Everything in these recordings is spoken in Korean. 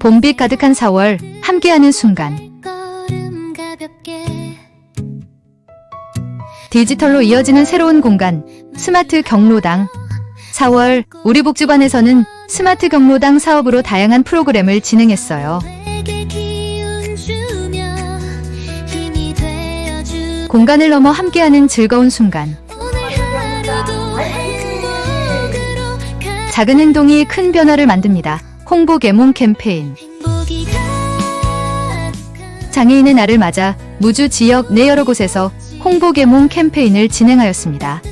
봄빛 가득한 4월 함께하는 순간 디지털로 이어지는 새로운 공간 스마트 경로당 4월 우리 복지관에서는 스마트 경로당 사업으로 다양한 프로그램을 진행했어요. 공간을 넘어 함께하는 즐거운 순간 작은 행동이 큰 변화를 만듭니다. 홍보 개몽 캠페인 장애인의 날을 맞아 무주 지역 내 여러 곳에서 홍보 개몽 캠페인을 진행하였습니다.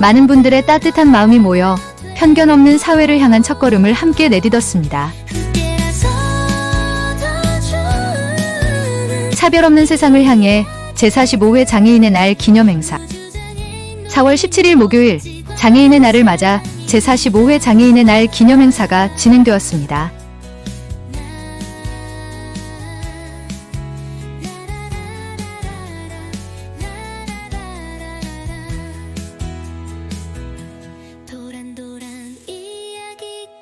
많은 분들의 따뜻한 마음이 모여 편견 없는 사회를 향한 첫걸음을 함께 내딛었습니다. 차별 없는 세상을 향해 제45회 장애인의 날 기념 행사. 4월 17일 목요일 장애인의 날을 맞아 제45회 장애인의 날 기념 행사가 진행되었습니다.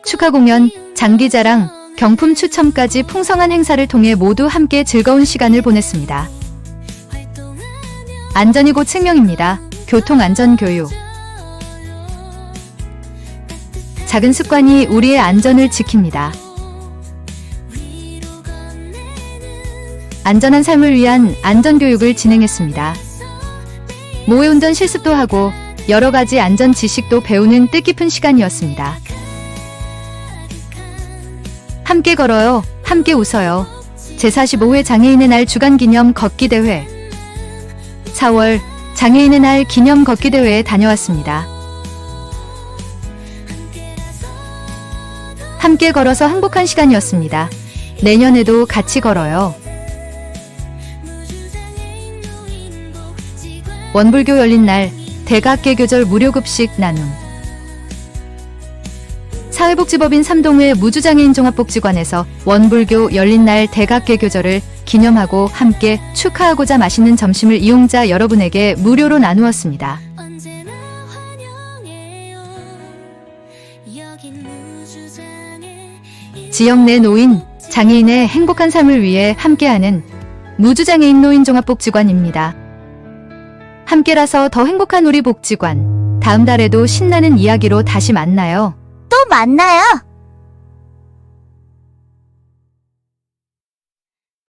축하 공연, 장기자랑, 경품 추첨까지 풍성한 행사를 통해 모두 함께 즐거운 시간을 보냈습니다. 활동하며 안전이 곧 생명입니다. 교통안전교육. 작은 습관이 우리의 안전을 지킵니다. 안전한 삶을 위한 안전교육을 진행했습니다. 모해운전 실습도 하고 여러 가지 안전 지식도 배우는 뜻깊은 시간이었습니다. 함께 걸어요. 함께 웃어요. 제45회 장애인의 날 주간 기념 걷기 대회. 4월 장애인의 날 기념 걷기 대회에 다녀왔습니다. 함께 걸어서 행복한 시간이었습니다. 내년에도 같이 걸어요. 원불교 열린 날 대각계교절 무료급식 나눔 사회복지법인 삼동회 무주장애인 종합복지관에서 원불교 열린 날 대각계교절을 기념하고 함께 축하하고자 맛있는 점심을 이용자 여러분에게 무료로 나누었습니다. 지역 내 노인, 장애인의 행복한 삶을 위해 함께하는 무주장애인 노인종합복지관입니다. 함께라서 더 행복한 우리 복지관. 다음 달에도 신나는 이야기로 다시 만나요. 또 만나요.